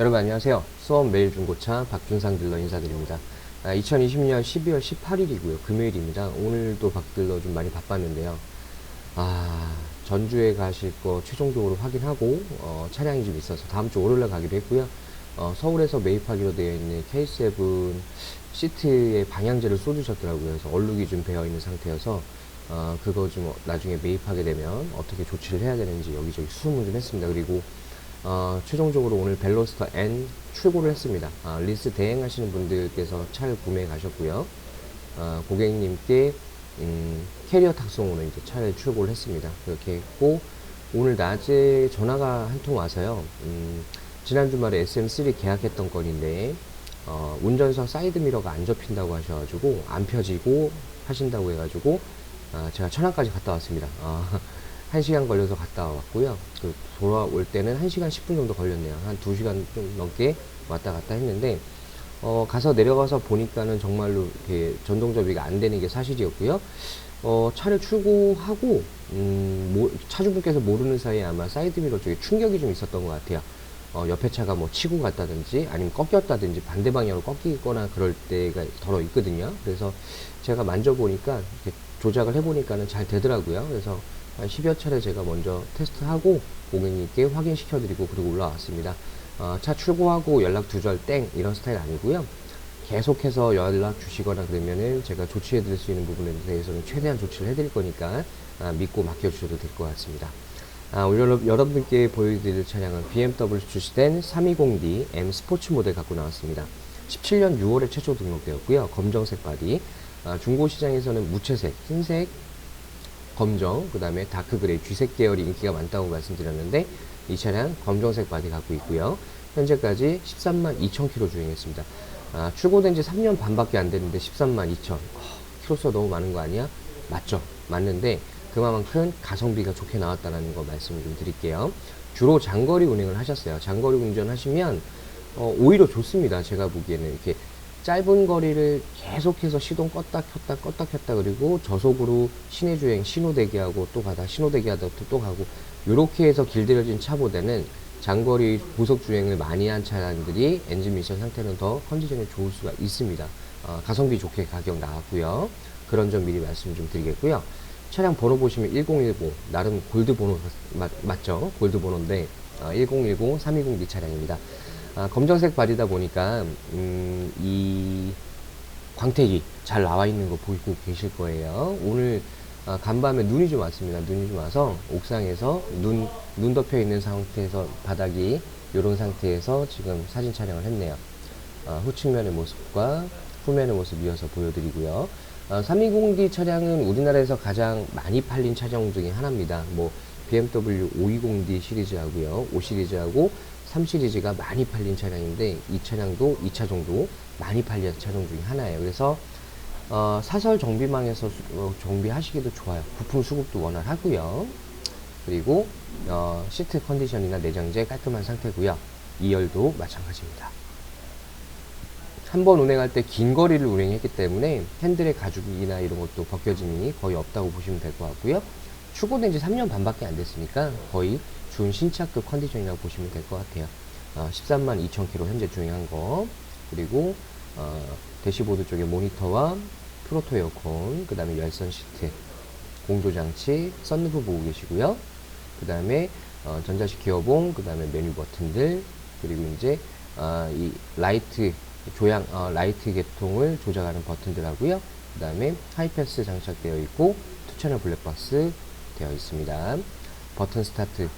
여러분 안녕하세요. 수원 매일 중고차 박준상 딜러 인사드립니다. 아, 2020년 12월 18일이고요. 금요일입니다. 오늘도 박 딜러 좀 많이 바빴는데요. 아, 전주에 가실 거 최종적으로 확인하고 어, 차량이 좀 있어서 다음 주 월요일날 가기로 했고요. 어, 서울에서 매입하기로 되어 있는 K7 시트에 방향제를 쏘주셨더라고요. 그래서 얼룩이 좀 배어 있는 상태여서 어, 그거 좀 나중에 매입하게 되면 어떻게 조치를 해야 되는지 여기저기 수소문 좀 했습니다. 그리고 어, 최종적으로 오늘 벨로스터 N 출고를 했습니다. 아, 리스 대행하시는 분들께서 차를 구매 가셨고요. 아, 고객님께 음, 캐리어 탁송으로 이제 차를 출고를 했습니다. 그렇게 했고 오늘 낮에 전화가 한 통 와서요. 음, 지난 주말에 SM3 계약했던 건인데 어, 운전석 사이드미러가 안 접힌다고 하셔가지고 안 펴지고 하신다고 해가지고 아, 제가 천안까지 갔다 왔습니다. 아, 1시간 걸려서 갔다 왔고요. 그 돌아올 때는 1시간 10분 정도 걸렸네요. 한 2시간 좀 넘게 왔다 갔다 했는데 어, 가서 내려가서 보니까는 정말로 이렇게 전동 접이가 안 되는 게 사실이었고요. 어, 차를 출고하고 음, 모, 차주분께서 모르는 사이에 아마 사이드미러 쪽에 충격이 좀 있었던 것 같아요. 어, 옆에 차가 뭐 치고 갔다든지 아니면 꺾였다든지 반대 방향으로 꺾이거나 그럴 때가 더러 있거든요. 그래서 제가 만져보니까 조작을 해보니까는 잘 되더라고요. 그래서 한 10여 차례 제가 먼저 테스트하고 고객님께 확인시켜 드리고 그리고 올라왔습니다. 어, 차 출고하고 연락 두절 땡 이런 스타일 아니고요. 계속해서 연락 주시거나 그러면은 제가 조치해 드릴 수 있는 부분에 대해서는 최대한 조치를 해 드릴 거니까 아, 믿고 맡겨 주셔도 될 것 같습니다. 아, 오늘 여러- 여러분께 보여드릴 차량은 BMW 출시된 320D M 스포츠 모델 갖고 나왔습니다. 17년 6월에 최초 등록되었고요. 검정색 바디. 아, 중고 시장에서는 무채색, 흰색, 검정, 그 다음에 다크 그레이, 쥐색 계열이 인기가 많다고 말씀드렸는데 이 차량 검정색 바디 갖고 있고요. 현재까지 13만 2천 킬로 주행했습니다. 아, 출고된 지 3년 반밖에 안 됐는데 13만 2천. 어, 킬로수가 너무 많은 거 아니야? 맞죠? 맞는데 그만큼 가성비가 좋게 나왔다는 거 말씀을 좀 드릴게요. 주로 장거리 운행을 하셨어요. 장거리 운전하시면 어, 오히려 좋습니다. 제가 보기에는 이렇게 짧은 거리를 계속해서 시동 껐다 켰다 껐다 켰다 그리고 저속으로 시내 주행 신호 대기하고 또 가다 신호 대기하다 또, 또 가고 이렇게 해서 길들여진 차보다는 장거리 고속 주행을 많이 한 차량들이 엔진 미션 상태는 더 컨디션이 좋을 수가 있습니다. 어, 가성비 좋게 가격 나왔고요. 그런 점 미리 말씀 좀 드리겠고요. 차량 번호 보시면 1010 나름 골드 번호 맞, 맞죠? 골드 번호인데 어, 1010 320D 차량입니다. 아, 검정색 바디다 보니까 음, 이 광택이 잘 나와 있는 거 보이고 계실 거예요. 오늘 아, 간밤에 눈이 좀 왔습니다. 눈이 좀 와서 옥상에서 눈, 눈 덮여 있는 상태에서 바닥이 이런 상태에서 지금 사진 촬영을 했네요. 아, 후측면의 모습과 후면의 모습 이어서 보여드리고요. 아, 320D 차량은 우리나라에서 가장 많이 팔린 차량 중에 하나입니다. 뭐 BMW 520D 시리즈하고요, 5 시리즈하고 3 시리즈가 많이 팔린 차량인데 이 차량도 2차 정도 많이 팔린 차량 중에 하나예요. 그래서 어, 사설 정비망에서 수- 어, 정비하시기도 좋아요. 부품 수급도 원활하고요. 그리고 어, 시트 컨디션이나 내장재 깔끔한 상태고요. 2열도 마찬가지입니다. 한 번 운행할 때 긴 거리를 운행했기 때문에 핸들의 가죽이나 이런 것도 벗겨짐이 거의 없다고 보시면 될 것 같고요. 출고된 지 3년 반밖에 안 됐으니까 거의 준 신차급 컨디션이라고 보시면 될 것 같아요. 어, 13만 2천 킬로 현재 주행한 거 그리고 어, 대시보드 쪽에 모니터와 프로토 에어컨 그 다음에 열선 시트 공조장치 썬루프 보고 계시고요. 그 다음에 어, 전자식 기어봉 그 다음에 메뉴 버튼들 그리고 이제 어, 이 라이트 조향 어, 라이트 계통을 조작하는 버튼들 하고요. 그 다음에 하이패스 장착되어 있고 투 채널 블랙박스 되어 있습니다. 버튼 스타트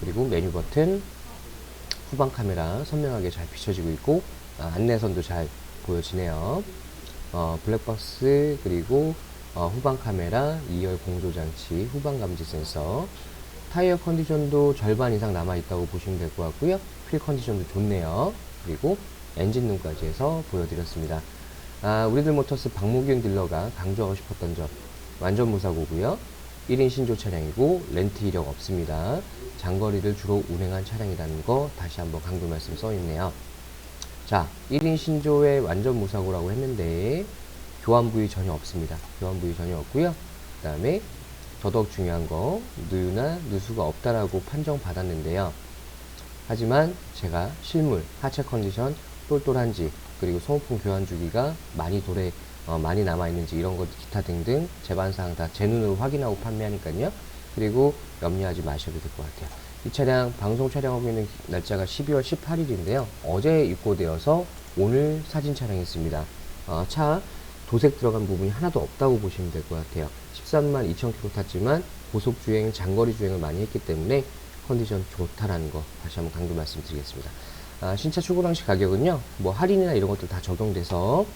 그리고 메뉴 버튼 후방 카메라 선명하게 잘 비춰지고 있고 아, 안내선도 잘 보여지네요. 어, 블랙박스 그리고 어, 후방 카메라 2열 공조 장치 후방 감지 센서 타이어 컨디션도 절반 이상 남아 있다고 보시면 될 것 같고요. 휠 컨디션도 좋네요. 그리고 엔진 눈까지 해서 보여드렸습니다. 아, 우리들 모터스 박무균 딜러가 강조하고 싶었던 점 완전 무사고고요. 1인 신조 차량이고 렌트 이력 없습니다. 장거리를 주로 운행한 차량이라는 거 다시 한번 강조 말씀 써 있네요. 자, 1인 신조의 완전 무사고라고 했는데 교환 부위 전혀 없습니다. 교환 부위 전혀 없고요. 그 다음에 더더욱 중요한 거 누유나 누수가 없다라고 판정 받았는데요. 하지만 제가 실물, 하체 컨디션, 똘똘한지, 그리고 소모품 교환 주기가 많이 돌에 어, 많이 남아있는지 이런 것 기타 등등 제반사항 다 제 눈으로 확인하고 판매하니까요. 그리고 염려하지 마셔도 될 것 같아요. 이 차량 방송 촬영하고 있는 날짜가 12월 18일인데요. 어제 입고되어서 오늘 사진 촬영했습니다. 어, 차 도색 들어간 부분이 하나도 없다고 보시면 될 것 같아요. 13만 2천 킬로 탔지만 고속 주행, 장거리 주행을 많이 했기 때문에 컨디션 좋다라는 거 다시 한번 강조 말씀드리겠습니다. 아, 신차 출고 당시 가격은요, 뭐 할인이나 이런 것들 다 적용돼서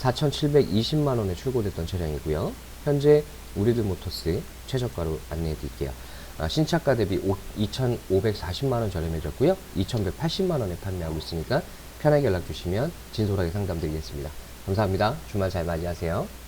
4,720만 원에 출고됐던 차량이고요. 현재 우리들 모터스 최저가로 안내해 드릴게요. 아, 신차가 대비 2,540만 원 저렴해졌고요. 2,180만 원에 판매하고 있으니까 편하게 연락 주시면 진솔하게 상담드리겠습니다. 감사합니다. 주말 잘 맞이하세요.